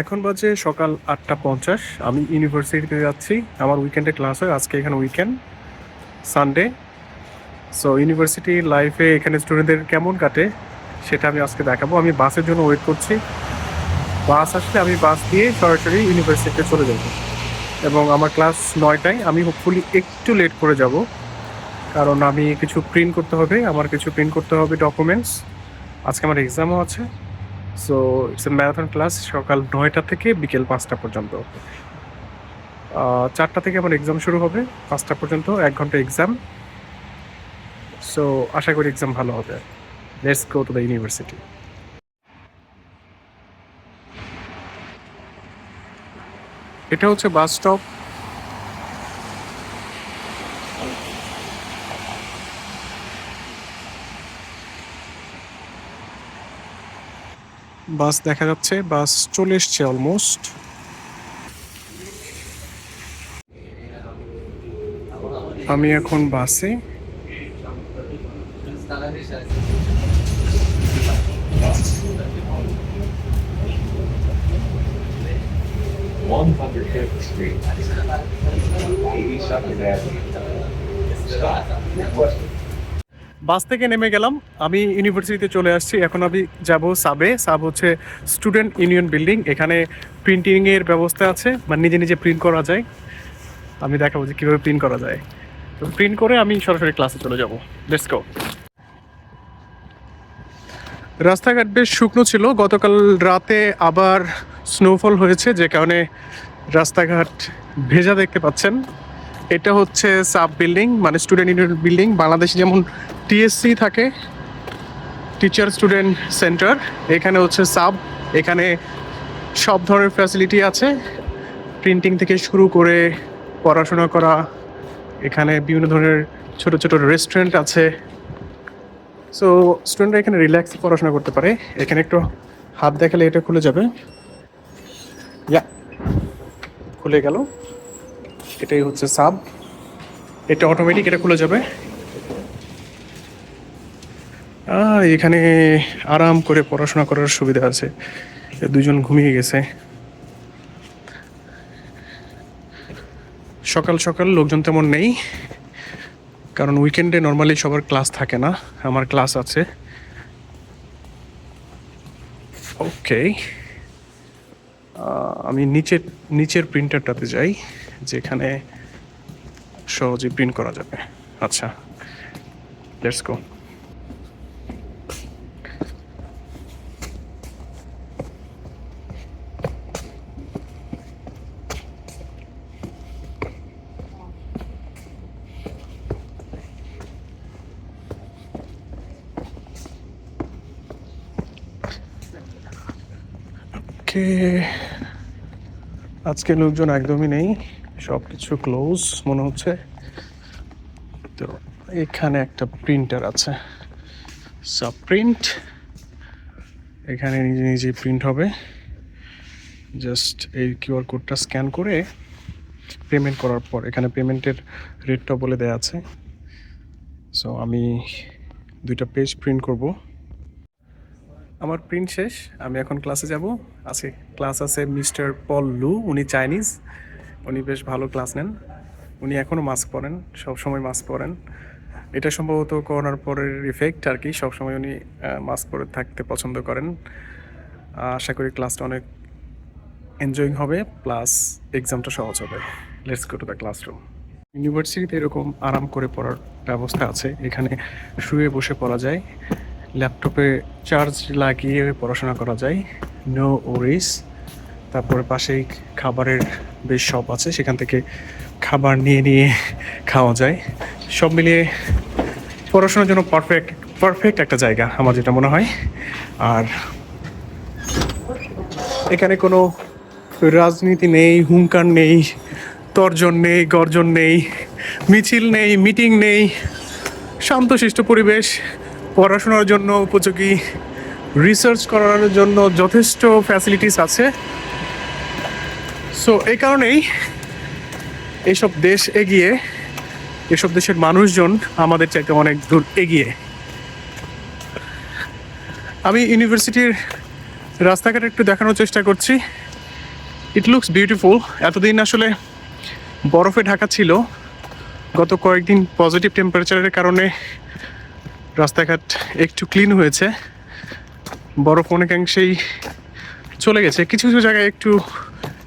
এখন বাজে সকাল আটটা পঞ্চাশ। আমি ইউনিভার্সিটিতে যাচ্ছি। আমার উইকেন্ডে ক্লাস হয়। আজকে এখানে উইকেন্ড সানডে সো ইউনিভার্সিটি লাইফে এখানে স্টুডেন্টদের কেমন কাটে সেটা আমি আজকে দেখাবো। আমি বাসের জন্য ওয়েট করছি। বাস আসলে আমি বাস দিয়ে সরাসরি ইউনিভার্সিটিতে চলে যাব। এবং আমার ক্লাস নয়টায় আমি হোপফুলি একটু লেট করে যাব। কারণ আমি কিছু প্রিন্ট করতে হবে। আমার কিছু প্রিন্ট করতে হবে ডকুমেন্টস আজকে আমার এক্সামও আছে। So it's a marathon class সকাল নয়টা থেকে বিকেল পাঁচটা পর্যন্ত। চারটা থেকে আমার এক্সাম শুরু হবে, পাঁচটা পর্যন্ত, এক ঘণ্টা এক্সাম সো আশা করি এক্সাম ভালো হবে। Let's go to the university এটা হচ্ছে বাস স্টপ বাস দেখা যাচ্ছে বাস চলে এসছে অলমোস্ট আমি এখন বাসে One hundred fifth Street. Eighty second Avenue. Stop. Requested. বাস থেকে নেমে গেলাম। আমি ইউনিভার্সিটিতে চলে আসছি। এখন আমি যাব সাবে। সাব হচ্ছে স্টুডেন্ট ইউনিয়ন বিল্ডিং এখানে প্রিন্টিংয়ের ব্যবস্থা আছে মানে নিজে নিজে প্রিন্ট করা যায়। আমি দেখাবো যে কীভাবে প্রিন্ট করা যায়। তো প্রিন্ট করে আমি সরাসরি ক্লাসে চলে যাব। লেটস গো রাস্তাঘাট বেশ শুকনো ছিল। গতকাল রাতে আবার স্নোফল হয়েছে, যে কারণে রাস্তাঘাট ভেজা দেখতে পাচ্ছেন। এটা হচ্ছে সাব বিল্ডিং মানে স্টুডেন্ট ইউনিয়ন বিল্ডিং। বাংলাদেশে যেমন টিএসসি থাকে, টিচার স্টুডেন্ট সেন্টার, এখানে হচ্ছে সাব। এখানে সব ধরনের ফ্যাসিলিটি আছে। প্রিন্টিং থেকে শুরু করে পড়াশোনা করা, এখানে বিভিন্ন ধরনের ছোট ছোট রেস্টুরেন্ট আছে। সো স্টুডেন্টরা এখানে রিল্যাক্স পড়াশোনা করতে পারে। এখানে একটু হাত দেখালে এটা খুলে যাবে। ইয়া খুলে গেল। এটাই হচ্ছে সাব। এটা অটোমেটিক এটা খুলে যাবে। এখানে আরাম করে পড়াশোনা করার সুবিধা আছে। দুজন ঘুমিয়ে গেছে। সকাল সকাল লোকজন তেমন নেই। কারণ উইকেন্ডে নর্মালি সবার ক্লাস থাকে না। আমার ক্লাস আছে। ওকে আমি নিচের নিচের প্রিন্টারটাতে যাই। যেখানে সহজে প্রিন্ট করা যাবে। আচ্ছা লেটস গো আজকে লোকজন একদমই নেই। সব কিছু ক্লোজ মনে হচ্ছে। তো এখানে একটা প্রিন্টার আছে। সাব প্রিন্ট এখানে নিজে নিজে প্রিন্ট হবে। জাস্ট এই কিউআর কোডটা স্ক্যান করে পেমেন্ট করার পর, এখানে পেমেন্টের রেটটা বলে দেওয়া আছে। সো আমি দুইটা পেজ প্রিন্ট করব। আমার প্রিন্ট শেষ। আমি এখন ক্লাসে যাব। আজকে ক্লাস আছে মিস্টার পল লু উনি চাইনিজ উনি বেশ ভালো ক্লাস নেন। উনি এখনও মাস্ক পরেন সব সময় মাস্ক পরেন। এটা সম্ভবত করোনার পরের ইফেক্ট আর কি, সবসময় উনি মাস্ক পরে থাকতে পছন্দ করেন। আশা করি ক্লাসটা অনেক এনজয়িং হবে প্লাস এক্সামটা সহজ হবে। Let's go to the classroom ইউনিভার্সিটিতে এরকম আরাম করে পড়ার ব্যবস্থা আছে। এখানে শুয়ে বসে পড়া যায় ল্যাপটপে চার্জ লাগিয়ে পড়াশোনা করা যায়। নো ওরিস তারপরে পাশেই খাবারের বেশ শপ আছে, সেখান থেকে খাবার নিয়ে নিয়ে খাওয়া যায়। সব মিলিয়ে পড়াশোনার জন্য পারফেক্ট পারফেক্ট একটা জায়গা আমার যেটা মনে হয়। আর এখানে কোনো রাজনীতি নেই, হুঙ্কার নেই, তর্জন নেই, গর্জন নেই, মিছিল নেই, মিটিং নেই, শান্তশিষ্ট পরিবেশ, পড়াশোনার জন্য উপযোগী রিসার্চ করার জন্য যথেষ্ট ফ্যাসিলিটিস আছে। সো এই কারণেই এইসব দেশ এগিয়ে, এসব দেশের মানুষজন আমাদের চাইতে অনেক দূর এগিয়ে। আমি ইউনিভার্সিটির রাস্তাঘাট একটু দেখানোর চেষ্টা করছি। ইট লুকস বিউটিফুল এতদিন আসলে বরফে ঢাকা ছিল। গত কয়েকদিন পজিটিভ টেম্পারেচারের কারণে রাস্তাঘাট একটু ক্লিন হয়েছে। বরফ অনেকাংশেই চলে গেছে। কিছু কিছু জায়গায় একটু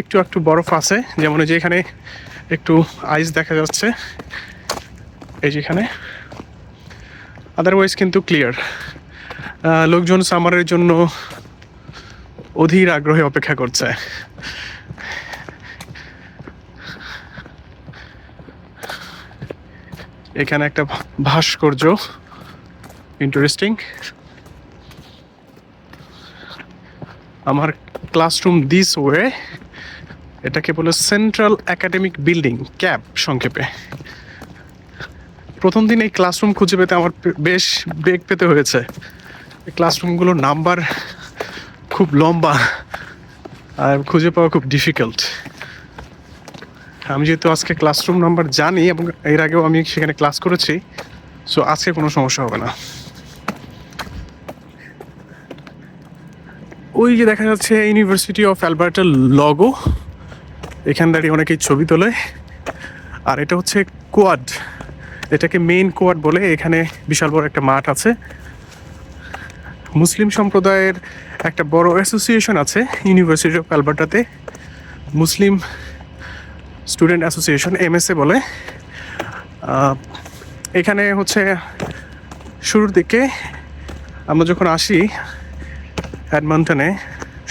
একটু একটু বরফ আছে। যেমন যে এখানে একটু আইস দেখা যাচ্ছে। এই যেখানে আদারওয়াইজ কিন্তু ক্লিয়ার লোকজন সামারের জন্য অধীর আগ্রহে অপেক্ষা করছে। এখানে একটা ভাস্কর্য। ইন্টারেস্টিং আমার ক্লাসরুম দিস ওয়ে এটাকে বলে? সেন্ট্রাল একাডেমিক বিল্ডিং ক্যাব সংক্ষেপে। প্রথম দিন এই ক্লাসরুম খুঁজে পেতে আমার বেশ বেগ পেতে হয়েছে। ক্লাসরুমগুলোর নাম্বার খুব লম্বা আর খুঁজে পাওয়া খুব ডিফিকাল্ট আমি যেহেতু আজকে ক্লাসরুম নাম্বার জানি এবং এর আগেও আমি সেখানে ক্লাস করেছি সো আজকে কোনো সমস্যা হবে না। ওই যে দেখা যাচ্ছে ইউনিভার্সিটি অফ অ্যালবার্টার লগো এখান দাঁড়িয়ে অনেকেই ছবি তোলে। আর এটা হচ্ছে কোয়াড এটাকে মেইন কোয়াড বলে, এখানে বিশাল বড় একটা মাঠ আছে। মুসলিম সম্প্রদায়ের একটা বড় অ্যাসোসিয়েশন আছে ইউনিভার্সিটি অফ অ্যালবার্টাতে মুসলিম স্টুডেন্ট অ্যাসোসিয়েশন এমএসএ বলে। এখানে হচ্ছে শুরুর দিকে আমরা যখন আসি অ্যাডমন্টনে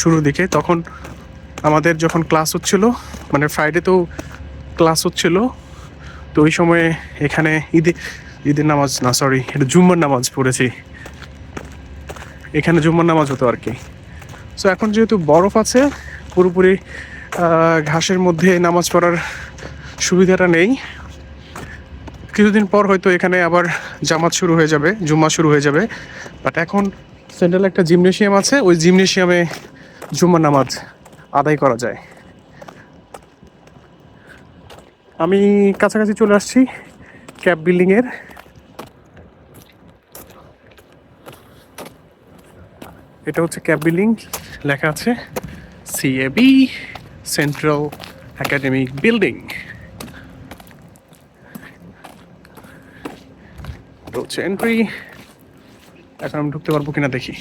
শুরুর দিকে, তখন আমাদের যখন ক্লাস হচ্ছিল মানে ফ্রাইডে তো ক্লাস হচ্ছিল, তো ওই সময়ে এখানে ঈদে, ঈদের নামাজ, না সরি এটা জুম্মার নামাজ পড়েছি। এখানে জুম্মার নামাজ হতো আর কি। সো এখন যেহেতু বরফ আছে, পুরোপুরি ঘাসের মধ্যে নামাজ পড়ার সুবিধাটা নেই। কিছুদিন পর হয়তো এখানে আবার জামাত শুরু হয়ে যাবে, জুম্মা শুরু হয়ে যাবে। বাট এখন সেন্ট্রাল একটা জিমনেশিয়াম আছে, ওই জিমনেশিয়ামে জুম্মার নামাজ আদায় করা যায়। আমি কাছাকাছি চলে আসছি ক্যাব বিল্ডিংয়ের। এটা হচ্ছে ক্যাব বিল্ডিং, লেখা আছে সিএবি সেন্ট্রাল একাডেমিক বিল্ডিং হচ্ছে এন্ট্রি এখন আমি ঢুকতে পারব কিনা দেখি।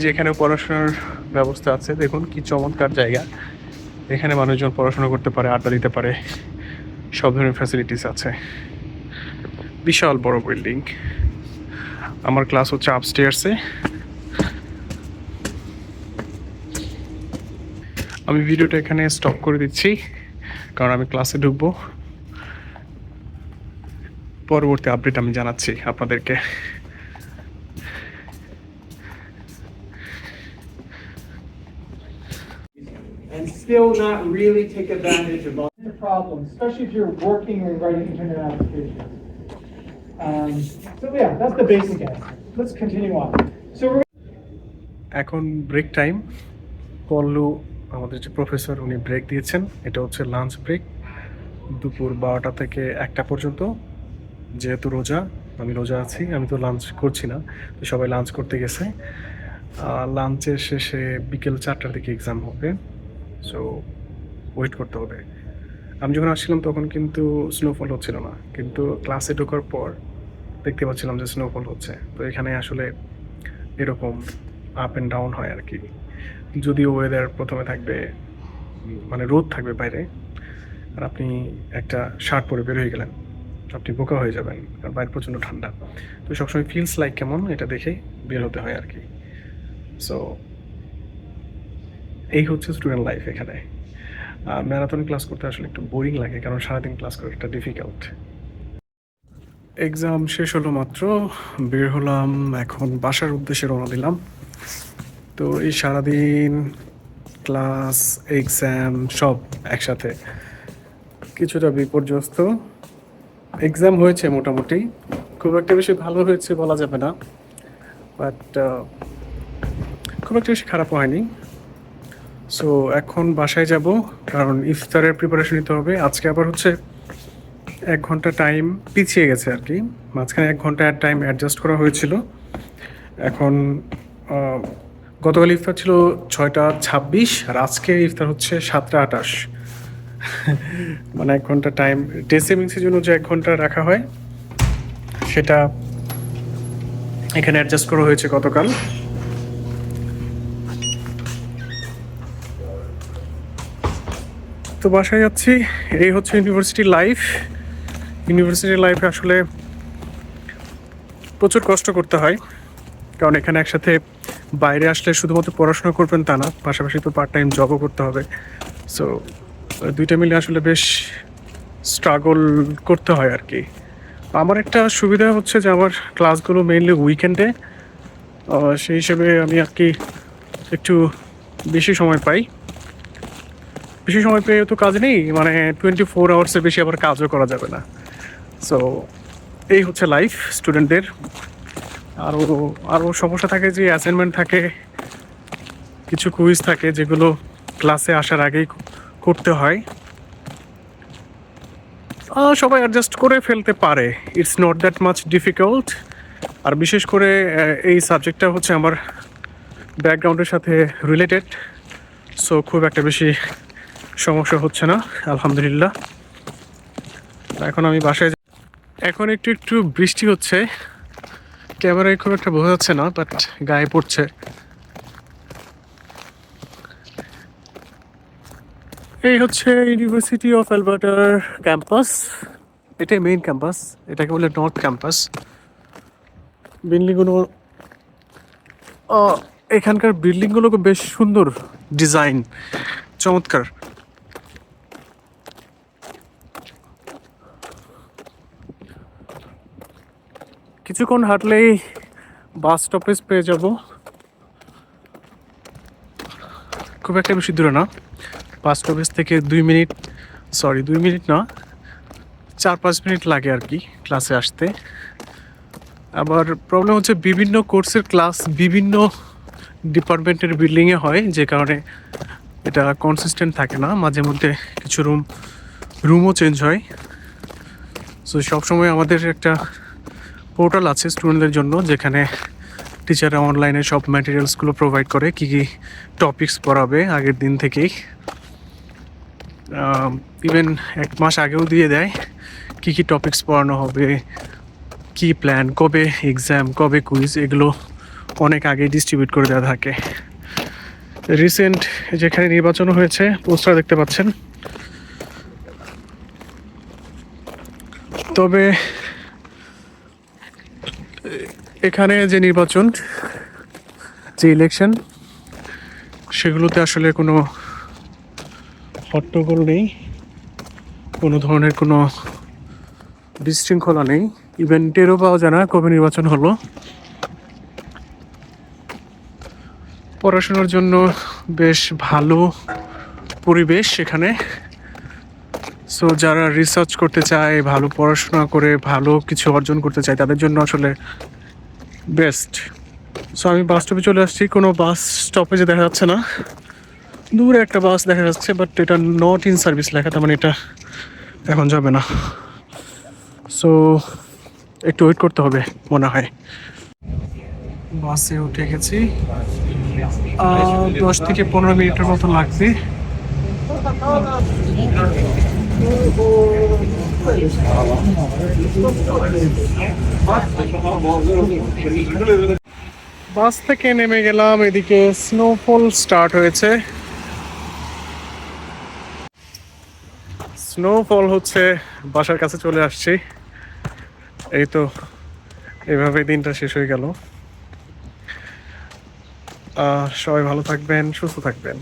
যে এখানে পড়াশোনার ব্যবস্থা আছে। দেখুন কি চমৎকার জায়গা। এখানে মানুষজন পড়াশোনা করতে পারে, আড্ডা দিতে পারে। সব ধরনের ফ্যাসিলিটিস আছে। বিশাল বড় বিল্ডিং আমার ক্লাস হচ্ছে আপস্টেয়ার্সে আমি ভিডিওটা এখানে স্টপ করে দিচ্ছি, কারণ আমি ক্লাসে ঢুকবো। পরবর্তী আপডেট আমি জানাচ্ছি আপনাদেরকে। Still not really take advantage of all the problems, especially if you're working or writing internet applications. Um, so yeah, that's the basic answer. Let's continue on. So we're এখন ব্রেক টাইম পল্লু আমাদের যে professor উনি break দিয়েছেন এটা হচ্ছে lunch break দুপুর বারোটা থেকে একটা পর্যন্ত যেহেতু রোজা আমি রোজা আছি আমি তো লাঞ্চ করছি না তো সবাই লাঞ্চ করতে গেছে লাঞ্চের শেষে বিকেল চারটার দিকে এক্সাম হবে সো ওয়েট করতে হবে। আমি যখন আসছিলাম তখন কিন্তু স্নোফল হচ্ছিল না। কিন্তু ক্লাসে ঢোকার পর দেখতে পাচ্ছিলাম যে স্নোফল হচ্ছে। তো এখানে আসলে এরকম আপ অ্যান্ড ডাউন হয় আর কি যদিও ওয়েদার প্রথমে থাকবে মানে রোদ থাকবে বাইরে, আর আপনি একটা শার্ট পরে বের হয়ে গেলেন। আপনি বোকা হয়ে যাবেন, কারণ বাইরে প্রচণ্ড ঠান্ডা। তো সবসময় ফিলস লাইক কেমন, এটা দেখে বের হতে হয় আর কি সো এই হচ্ছে স্টুডেন্ট লাইফ এখানে। ম্যারাথন ক্লাস করতে আসলে একটু বোরিং লাগে, কারণ সারাদিন ক্লাস করা একটা ডিফিকাল্ট এক্সাম শেষ হলো মাত্র, বের হলাম, এখন বাসার উদ্দেশ্যে রওনা দিলাম। তো এই সারাদিন ক্লাস এক্সাম সব একসাথে। কিছুটা বিপর্যস্ত। এক্সাম হয়েছে মোটামুটি। খুব একটা বেশি ভালো হয়েছে বলা যাবে না। বাট খুব একটা বেশি খারাপ হয়নি। সো এখন বাসায় যাব, কারণ ইফতারের প্রিপারেশন নিতে হবে। আজকে আবার হচ্ছে এক ঘণ্টা টাইম পিছিয়ে গেছে আর কি। মাঝখানে এক ঘণ্টা টাইম অ্যাডজাস্ট করা হয়েছিল। এখন গতকাল ইফতার ছিল ছয়টা ছাব্বিশ, আর আজকে ইফতার হচ্ছে সাতটা আটাশ। মানে এক ঘণ্টা টাইম ডে সেভিংসের জন্য যে এক ঘণ্টা রাখা হয়, সেটা এখানে অ্যাডজাস্ট করা হয়েছে গতকাল। তো বাসায় যাচ্ছি। এই হচ্ছে ইউনিভার্সিটি লাইফ ইউনিভার্সিটি লাইফে আসলে প্রচুর কষ্ট করতে হয়। কারণ এখানে একসাথে বাইরে আসলে শুধুমাত্র পড়াশোনা করবেন তা না, পাশাপাশি তো পার্ট টাইম জবও করতে হবে। সো দুইটা মিলে আসলে বেশ স্ট্রাগল করতে হয় আর কি আমার একটা সুবিধা হচ্ছে যে আমার ক্লাসগুলো মেইনলি উইকেন্ডে সেই হিসেবে আমি আর কি একটু বেশি সময় পাই। বেশি সময় পেয়ে তো কাজ নেই মানে টোয়েন্টি ফোর আওয়ার্সের বেশি আবার কাজও করা যাবে না। সো এই হচ্ছে লাইফ স্টুডেন্টদের আরও আরও সমস্যা থাকে যে অ্যাসাইনমেন্ট থাকে, কিছু কুইজ থাকে যেগুলো ক্লাসে আসার আগেই করতে হয়। সবাই অ্যাডজাস্ট করে ফেলতে পারে। It's not that much difficult আর বিশেষ করে এই সাবজেক্টটা হচ্ছে আমার ব্যাকগ্রাউন্ডের সাথে রিলেটেড সো খুব একটা বেশি সমস্যা হচ্ছে না, আলহামদুলিল্লাহ। এখন আমি বাসায় এখন একটু একটু বৃষ্টি হচ্ছে। ক্যামেরায় খুব একটা বোঝা যাচ্ছে না বাট গায়ে পড়ছে। এই হচ্ছে ইউনিভার্সিটি অফ অ্যালবার্টার ক্যাম্পাস এটাই মেইন ক্যাম্পাস এটাকে বলে নর্থ ক্যাম্পাস বিল্ডিংগুলো এখানকার বিল্ডিংগুলো বেশ সুন্দর ডিজাইন চমৎকার। কিছুক্ষণ হাঁটলেই বাস স্টপেজ পেয়ে যাব। খুব একটা বেশি দূরে না। বাস স্টপেজ থেকে দুই মিনিট সরি দুই মিনিট না, চার পাঁচ মিনিট লাগে আর কি ক্লাসে আসতে। আবার প্রবলেম হচ্ছে বিভিন্ন কোর্সের ক্লাস বিভিন্ন ডিপার্টমেন্টের বিল্ডিংয়ে হয়, যে কারণে এটা কনসিস্টেন্ট থাকে না। মাঝে মধ্যে কিছু রুম রুমও চেঞ্জ হয়। সো সবসময় আমাদের একটা পোর্টাল আছে স্টুডেন্টদের জন্য, যেখানে টিচাররা অনলাইনে সব ম্যাটেরিয়ালসগুলো প্রোভাইড করে, কী কী টপিকস পড়াবে আগের দিন থেকেই। ইভেন এক মাস আগেও দিয়ে দেয় কী কী টপিকস পড়ানো হবে, কি প্ল্যান কবে এক্সাম কবে কুইজ এগুলো অনেক আগে ডিস্ট্রিবিউট করে দেওয়া থাকে। রিসেন্ট যেখানে নির্বাচন হয়েছে পোস্টার দেখতে পাচ্ছেন। তবে এখানে যে নির্বাচন, যে ইলেকশন সেগুলোতে আসলে কোনো হট্টগোল নেই, কোনো ধরনের কোনো বিশৃঙ্খলা নেই। ইভেন্টেরও পাওয়া যায় না, কবে নির্বাচন হলো। পড়াশোনার জন্য বেশ ভালো পরিবেশ সেখানে। সো যারা রিসার্চ করতে চায়, ভালো পড়াশোনা করে, ভালো কিছু অর্জন করতে চায়, তাদের জন্য আসলে বেস্ট। সো আমি বাস স্টপে চলে আসছি। কোনো বাস স্টপেজে দেখা যাচ্ছে না। দূরে একটা বাস দেখা যাচ্ছে বাট এটা নট ইন সার্ভিস লেখা, তার মানে এটা এখন যাবে না। সো একটু ওয়েট করতে হবে, মনে হয়। বাসে উঠে গেছি। দশ থেকে পনেরো মিনিটের মতো লাগবে। বাস থেকে নেমে গেলাম, এদিকে স্নোফল স্টার্ট হয়েছে। স্নোফল হচ্ছে, বাসার কাছে চলে আসছি। এই তো, এভাবে দিনটা শেষ হয়ে গেল। সবাই ভালো থাকবেন, সুস্থ থাকবেন।